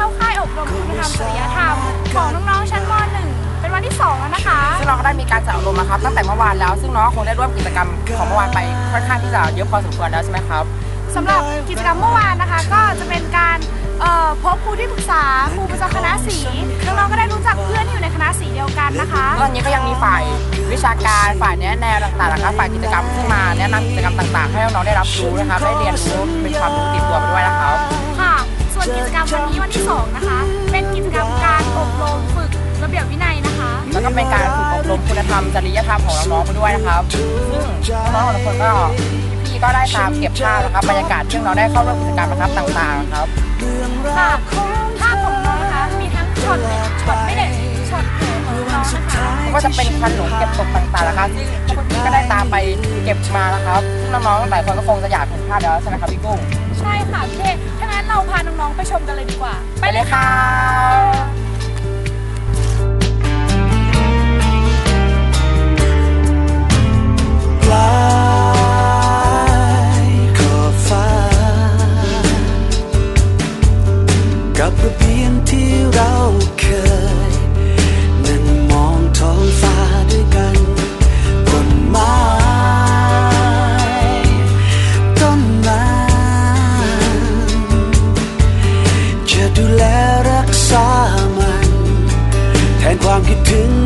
เข้าค่ายอบรมคุณธรรมจริยธรรมของน้องๆชั้นม .1 เป็นวันที่2แล้วนะคะซึ่งเราก็ได้มีการจัดอบรมนะครับตั้งแต่เมื่อวานแล้วซึ่งน้องคงได้ร่วมกิจกรรมของเมื่อวานไปค่อนข้างที่จะเยอะพอสมควรแล้วใช่ไหมครับสำหรับกิจกรรมเมื่อวานนะคะ ก็จะเป็นการเอ่อพบครูที่ปรึกษาครูประจำคณะสีน้องๆก็ได้รู้จักเพื่อนที่อยู่ในคณะสีเดียวกันนะคะตอนนี้ก็ยังมีฝ่ายวิชาการฝ่ายแนะแนวต่างๆนะครับฝ่ายกิจกรรมที่มาแนะนำกิจกรรมต่าง ๆ ให้น้องๆได้รับรู้นะครับได้เรียนรู้เป็นความรู้ติดตัวไปด้วยนะครับค่ะ ส่วนกิจกรรมวันนี้วันที่2นะคะ เป็นกิจกรรมการอบรมฝึกระเบียบวินัยนะคะ แล้วก็เป็นการฝึกอบรมคุณธรรมจริยธรรมของน้องๆไปด้วยนะครับ ซึ่งน้องๆแต่ละคนก็พี่ๆก็ได้ตามเก็บภาพนะครับบรรยากาศที่น้องๆได้เข้าร่วมกิจกรรมนะครับต่างๆครับค่ะภาพของน้องนะคะมีทั้งช็อตเด็ดช็อตไม่เด็ดช็อตเด็ดของน้องนะคะก็จะเป็นควันหลงเก็บตกต่างๆนะครับซึ่งพวกพี่ก็ได้ตามไปเก็บมานะครับซึ่งน้องๆหลายคนก็คงจะอยากเห็นภาพแล้วใช่ไหมครับพี่กุ้ง ใช่ค่ะพี่เท่ถ้างั้นเราพาน้องๆไปชมกันเลยดีกว่า ไปเลยค่ะ ปลา ถึง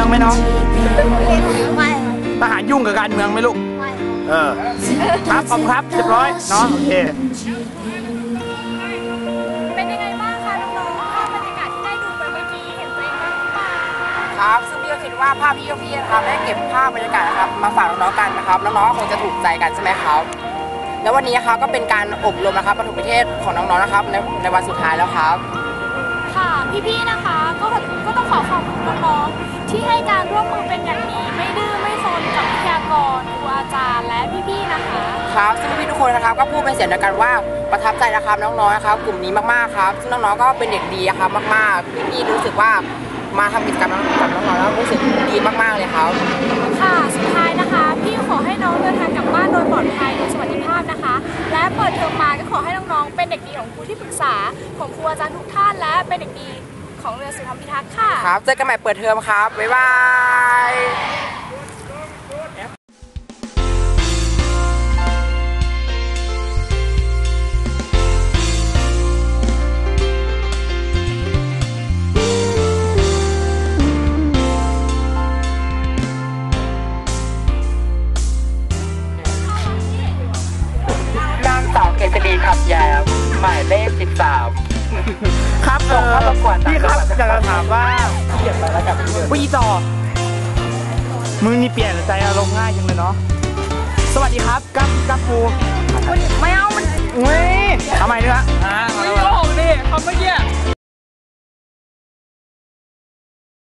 มืองไหมน้องทหารยุ่งกับการเมืองไหมลูกเออครับขอบครับเรียบร้อยเนาะโอเคเป็นยังไงบ้างคะน้องๆภาพบรรยากาศที่ได้ดูไปเมื่อกี้เห็นตัวเองบ้างหรือเปล่าครับซึ่งพี่ก็คิดว่าภาพพี่ก็พี่นะครับได้เก็บภาพบรรยากาศนะครับมาฝากน้องๆกันนะครับน้องๆคงจะถูกใจกันใช่ไหมครับแล้ววันนี้นะครับก็เป็นการอบรมนะครับปฐมนิเทศของน้องๆนะครับในในวันสุดท้ายแล้วครับ ค่ะ พี่ๆ นะคะ ก็ก็ต้องขอขอบคุณน้องๆ ที่ให้การร่วมมือเป็นอย่างดี ไม่ดื้อไม่ซนกับวิทยากรครูอาจารย์และพี่ๆ นะคะ ครับซึ่งพี่ทุกคนนะครับก็พูดเป็นเสียงเดียวกันว่าประทับใจนะครับน้องๆนะครับกลุ่มนี้มากๆครับ ซึ่งน้องๆก็เป็นเด็กดีครับมากๆ พี่ๆรู้สึกว่ามาทำกิจกรรมกับน้องๆแล้วรู้สึกดีมากๆเลยครับ ปิดเทอมมาก็ขอให้น้องๆ เป็นเด็กดีของครูที่ปรึกษา ของครูอาจารย์ทุกท่านและเป็นเด็กดีของเรือสุธรรมพิทักษ์ค่ะ ครับ เจอกันใหม่เปิดเทอมครับ บ๊ายบาย ครับเออพี่ครับอยากจะถามว่าเปลี่ยนไปแล้วกับวีต่อมึงนี่เปลี่ยนใจอารมณ์ง่ายจังเลยเนาะสวัสดีครับกัฟกัฟฟูไม่เอามันเว้ยทำไมเนี่ยอ่ามาแล้วมาแล้ว ดิคำเมื่อกี้